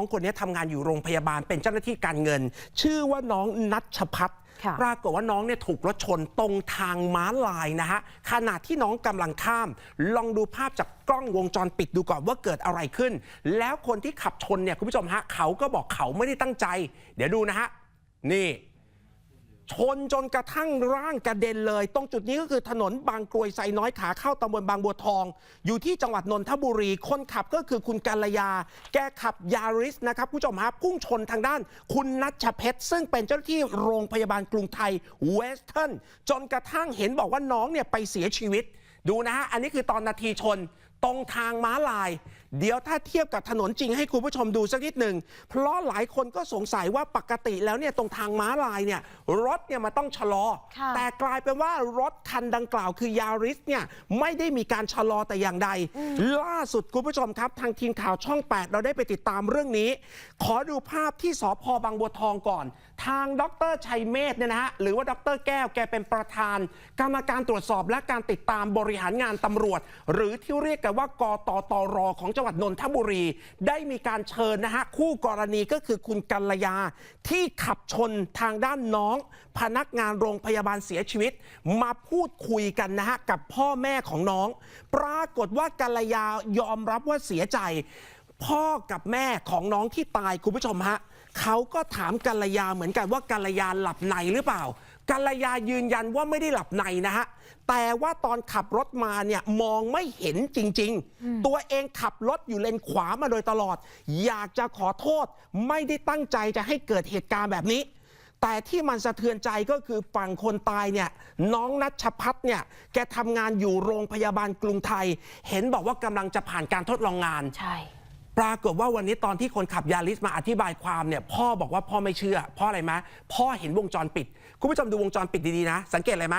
องคนนี้ทำงานอยู่โรงพยาบาลเป็นเจ้าหน้าที่การเงิน ชื่อว่าน้องนัชพัฒน์ค่ะปรากฏว่าน้องเนี่ยถูกรถชนตรงทางม้าลายนะฮะขณะที่น้องกำลังข้าม ลองดูภาพจากกล้องวงจรปิดดูก่อนว่าเกิดอะไรขึ้น แล้วคนที่ขับชนเนี่ยคุณผู้ชมฮะเขาก็บอกเขาไม่ได้ตั้งใจ เดี๋ยวดูนะฮะนี่ ชนจนกระทั่งร่างกระเด็นเลย ตรงจุดนี้ก็คือถนนบางกรวยไซน้อยขาเข้าตำบลบางบัวทอง อยู่ที่จังหวัดนนทบุรี คนขับก็คือคุณกัลยา แกขับยาริสนะครับผู้ชมฮะพุ่งชนทางด้าน คุณนัชเพชร ซึ่งเป็นเจ้าหน้าที่โรงพยาบาลกรุงไทยเวสเทิร์นจนกระทั่งเห็นบอกว่าน้องเนี่ยไปเสียชีวิต ดูนะฮะอันนี้คือตอนนาทีชน ตรงทางม้าลาย เดี๋ยวถ้าเทียบกับถนนจริงให้คุณผู้ชมดูสักนิดหนึ่ง เพราะหลายคนก็สงสัยว่าปกติแล้วเนี่ยตรงทางม้าลายเนี่ยรถเนี่ยมันต้องชะลอค่ะแต่กลายเป็นว่ารถคันดังกล่าวคือยาริสเนี่ยไม่ได้มีการชะลอแต่อย่างใด ล่าสุดคุณผู้ชมครับ ทางทีมข่าวช่อง 8 เราได้ไปติดตามเรื่องนี้ ขอดูภาพที่สพบางบัวทองก่อน ทางดรชัยเมธเนี่ยนะฮะหรือว่าดรแก้วแกเป็นประธาน กรรมการตรวจสอบและการติดตามบริหารงานตำรวจ หรือที่เรียกกันว่ากตตรของจังหวัดนนทบุรี ได้มีการเชิญนะฮะคู่กรณีก็คือคุณกัลยา ที่ขับชนทางด้านน้อง พนักงานโรงพยาบาลเสียชีวิต มาพูดคุยกันนะฮะกับพ่อแม่ของน้อง ปรากฏว่ากัลยายอมรับว่าเสียใจ พ่อกับแม่ของน้องที่ตายคุณผู้ชมฮะเขาก็ถามกัลยาเหมือนกันว่ากัลยาหลับในหรือเปล่า กัลยายืนยันว่าไม่ได้หลับในนะฮะ แต่ว่าตอนขับรถมาเนี่ยมองไม่เห็นจริง ๆ ตัวเองขับรถอยู่เลนขวามาโดยตลอด อยากจะขอโทษ ไม่ได้ตั้งใจจะให้เกิดเหตุการณ์แบบนี้ แต่ที่มันสะเทือนใจก็คือฝั่งคนตายเนี่ยน้องนัชพัฒน์เนี่ยแกทำงานอยู่โรงพยาบาลกรุงไทย เห็นบอกว่ากำลังจะผ่านการทดลองงาน ใช่ ปรากฏว่าวันนี้ตอนที่คนขับยาริสมาอธิบายความเนี่ยพ่อบอกว่าพ่อไม่เชื่อเพ่ออะไรไหมพ่อเห็นวงจรปิด คุณผู้ชมดูวงจรปิดดีๆนะ สังเกตอะไรไหม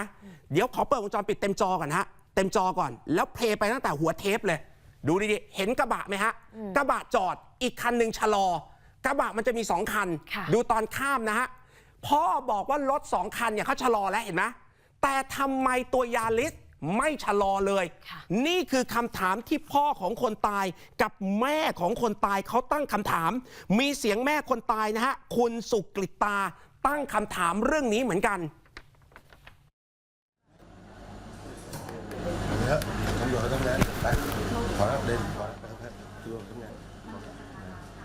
เดี๋ยวขอเปิดวงจรปิดเต็มจอก่อนฮะเต็มจอก่อน แล้วเพลย์ไปตั้งแต่หัวเทปเลย ดูดีๆเห็นกระบะไหมฮะกระบะจอดอีกคันหนึ่งชะลอ กระบะมันจะมีสองคันค่ะดูตอนข้ามนะฮะพ่อบอกว่ารถสองคันเนี่ยเขาชะลอแล้วเห็นไหมแต่ทำไมตัวยาริส ไม่ชะลอเลยค่ะนี่คือคำถามที่พ่อของคนตายกับแม่ของคนตายเขาตั้งคำถาม มีเสียงแม่คนตายนะฮะ คุณสุกฤตาตั้งคำถามเรื่องนี้เหมือนกันเยอะตำรวจเขาทำงานไปขอเดินขอไปครับตำรวจทำงาน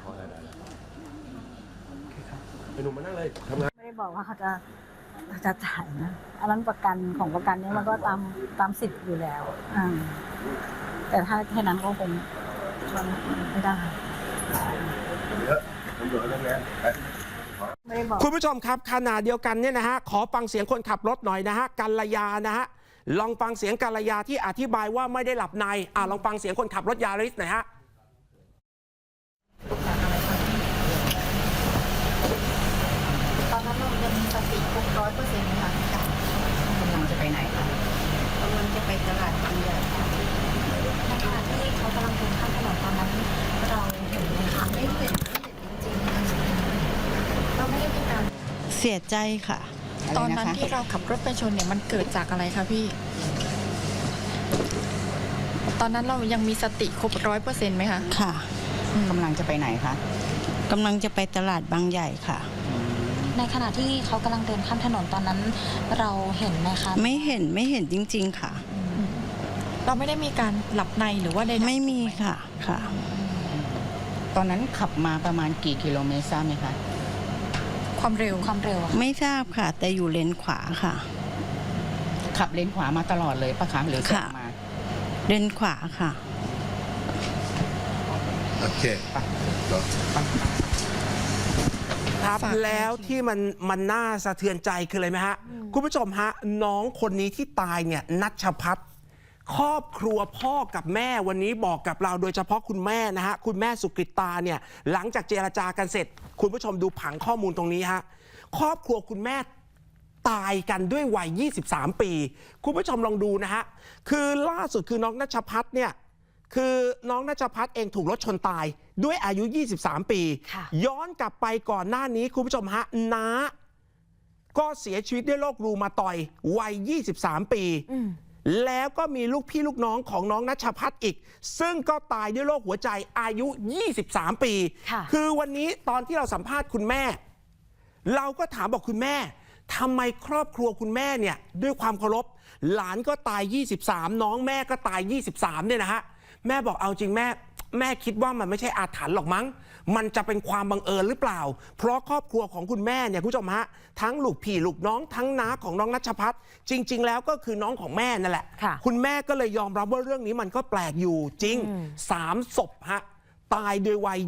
ขออะไรได้ไอ้หนุ่มมานั่งเลยทำงานไม่ได้บอกว่าเขาจะเขา จะจ่ายนะอันนั้นประกันของประกันเนี้มันก็ตามตามสิทธิ์อยู่แล้วอ่าแต่ถ้าแค่นั้นก็คงมันไม่ได้เยไม่ได้บอก คุณผู้ชมครับขณะเดียวกันเนี่ยนะฮะขอฟังเสียงคนขับรถหน่อยนะฮะกัลยานะฮะลองฟังเสียงกัลยาที่อธิบายว่าไม่ได้หลับในอ่าลองฟังเสียงคนขับรถยาริสหน่อยฮะ ตอนนั้นเรายังมีสติครบร้อยเปอร์เซ็นต์ค่ะกำลังจะไปไหนคะกำลังจะไปตลาดบางใหญ่ค่ะในขณะที่เขากำลังเดินข้ามถนนตอนนั้นเราเห็นไหมคะไม่เห็นไม่เห็นจริงๆค่ะเราไม่ได้มีการเสียใจค่ะ ตอนนั้นที่เราขับรถไปชนเนี่ยมันเกิดจากอะไรคะพี่ ตอนนั้นเรายังมีสติครบร้อยเปอร์เซ็นต์ไหมคะ ค่ะกำลังจะไปไหนคะกำลังจะไปตลาดบางใหญ่ค่ะ ในขณะที่เขากำลังเดินข้ามถนนตอนนั้น เราเห็นไหมคะไม่เห็นไม่เห็นจริง ๆ ค่ะ เราไม่ได้มีการหลับในหรือว่าใดๆไม่มีค่ะค่ะ ตอนนั้นขับมาประมาณกี่กิโลเมตรทราบไหมคะ ความเร็วความเร็วอะค่ะไม่ทราบค่ะ แต่อยู่เลนขวาค่ะ ขับเลนขวามาตลอดเลยปะคะหรือแซงค่ะ มา เลนขวาค่ะโอเคไปจบ ครับฝากแล้วที่มันมันน่าสะเทือนใจคืออะไรไหมฮะ คุณผู้ชมฮะ น้องคนนี้ที่ตายเนี่ยนัชพัฒน์ครอบครัวพ่อกับแม่วันนี้บอกกับเราโดยเฉพาะคุณแม่นะฮะ คุณแม่สุกฤตาเนี่ยหลังจากเจรจากันเสร็จ คุณผู้ชมดูผังข้อมูลตรงนี้ฮะครอบครัวคุณแม่ตายกันด้วยวัย 23 ปี คุณผู้ชมลองดูนะฮะ คือล่าสุดคือน้องนัชพัฒน์เนี่ย คือน้องนัชพัฒน์เองถูกรถชนตาย ด้วยอายุ 23 ปีค่ะย้อนกลับไปก่อนหน้านี้คุณผู้ชมฮะน้าก็เสียชีวิตด้วยโรครูมาตอยด์วัย 23 ปีอืมแล้วก็มีลูกพี่ลูกน้องของน้องนัชพัฒน์อีก ซึ่งก็ตายด้วยโรคหัวใจอายุ 23 ปีค่ะคือวันนี้ตอนที่เราสัมภาษณ์คุณแม่ เราก็ถามบอกคุณแม่ทำไมครอบครัวคุณแม่เนี่ยด้วยความเคารพ หลานก็ตาย 23 น้องแม่ก็ตาย 23เนี่ยนะฮะ แม่บอกเอาจริงแม่ แม่คิดว่ามันไม่ใช่อาถรรพ์หรอกมั้ง มันจะเป็นความบังเอิญหรือเปล่า เพราะครอบครัวของคุณแม่เนี่ยคุณผู้ชมฮะทั้งลูกพี่ลูกน้องทั้งน้าของน้องนัชพัฒน์จริง ๆ แล้วก็คือน้องของแม่นั่นแหละ ค่ะ คุณแม่ก็เลยยอมรับว่าเรื่องนี้มันก็แปลกอยู่จริงสามศพฮะ ตายโดยวัย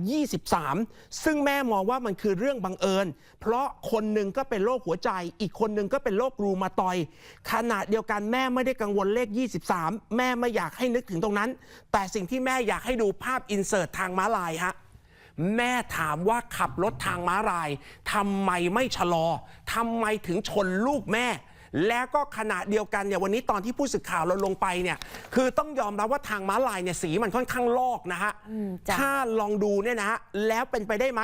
23 ซึ่งแม่มองว่ามันคือเรื่องบังเอิญ เพราะคนหนึ่งก็เป็นโรคหัวใจ อีกคนหนึ่งก็เป็นโรครูมาตอยด์ขณะเดียวกันแม่ไม่ได้กังวลเลข 23 แม่ไม่อยากให้นึกถึงตรงนั้น แต่สิ่งที่แม่อยากให้ดูภาพอินเสิร์ตทางม้าลายฮะแม่ถามว่าขับรถทางม้าลายทำไมไม่ชะลอทำไมถึงชนลูกแม่ แล้วก็ขณะเดียวกันเนี่ยวันนี้ตอนที่ผู้สื่อข่าวเราลงไปเนี่ยคือต้องยอมรับว่าทางม้าลายเนี่ยสีมันค่อนข้างลอกนะฮะอืมจ้ะ ถ้าลองดูเนี่ยนะฮะแล้วเป็นไปได้ไหม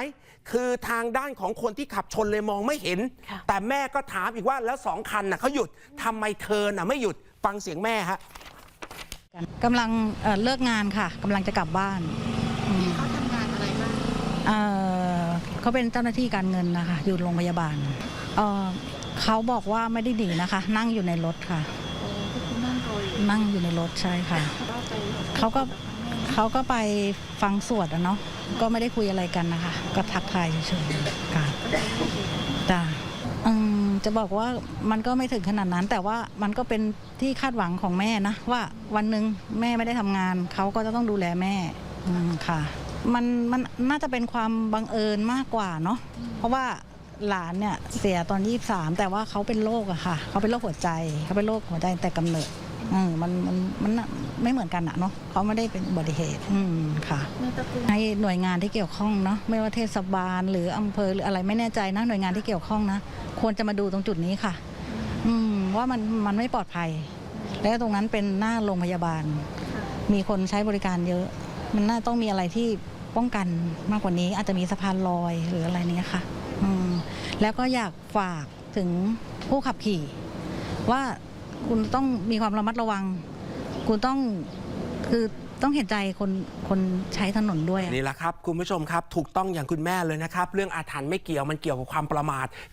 คือทางด้านของคนที่ขับชนเลยมองไม่เห็น ค่ะ แต่แม่ก็ถามอีกว่าแล้วสองคันน่ะเขาหยุดทำไมเธอน่ะไม่หยุดฟังเสียงแม่ฮะ กำลังเอ่อเลิกงานค่ะกำลังจะกลับบ้านอืมเขาทำงานอะไรบ้าง เอ่อเขาเป็นเจ้าหน้าที่การเงินนะคะอยู่โรงพยาบาลเอ่อ เขาบอกว่าไม่ได้หนีนะคะ นั่งอยู่ในรถค่ะคุณนั่งรออยู่นั่งอยู่ในรถใช่ค่ะก็ไปเขาก็เขาก็ไปฟังสวดอะเนาะก็ไม่ได้คุยอะไรกันนะคะ ก็ทักทายเฉยๆค่ะจ้ะอืมจะบอกว่ามันก็ไม่ถึงขนาดนั้น แต่ว่ามันก็เป็นที่คาดหวังของแม่นะว่าวันหนึ่งแม่ไม่ได้ทำงาน เขาก็จะต้องดูแลแม่อืมค่ะ มันมันน่าจะเป็นความบังเอิญมากกว่าเนาะเพราะว่า หลานเนี่ยเสียตอน 23 แต่ว่าเขาเป็นโรคอะค่ะ เขาเป็นโรคหัวใจ เขาเป็นโรคหัวใจแต่กำเนิดอืมมันมันมันน่ะไม่เหมือนกันอะเนาะเขาไม่ได้เป็นอุบัติเหตุ อืมค่ะในตระกูลให้หน่วยงานที่เกี่ยวข้องเนาะไม่ว่าเทศบาลหรืออำเภอหรืออะไรไม่แน่ใจนะหน่วยงานที่เกี่ยวข้องนะควรจะมาดูตรงจุดนี้ค่ะ อืมว่ามันมันไม่ปลอดภัย แล้วตรงนั้นเป็นหน้าโรงพยาบาล มีคนใช้บริการเยอะ มันน่าต้องมีอะไรที่ป้องกันมากกว่านี้อาจจะมีสะพานลอยหรืออะไรเนี้ยค่ะ อืมแล้วก็อยากฝากถึงผู้ขับขี่ ว่าคุณต้องมีความระมัดระวัง คุณต้องคือต้องเห็นใจคนคนใช้ถนนด้วย นี่แหละครับ คุณผู้ชมครับ ถูกต้องอย่างคุณแม่เลยนะครับ เรื่องอาถรรพ์ไม่เกี่ยวมันเกี่ยวกับความประมาท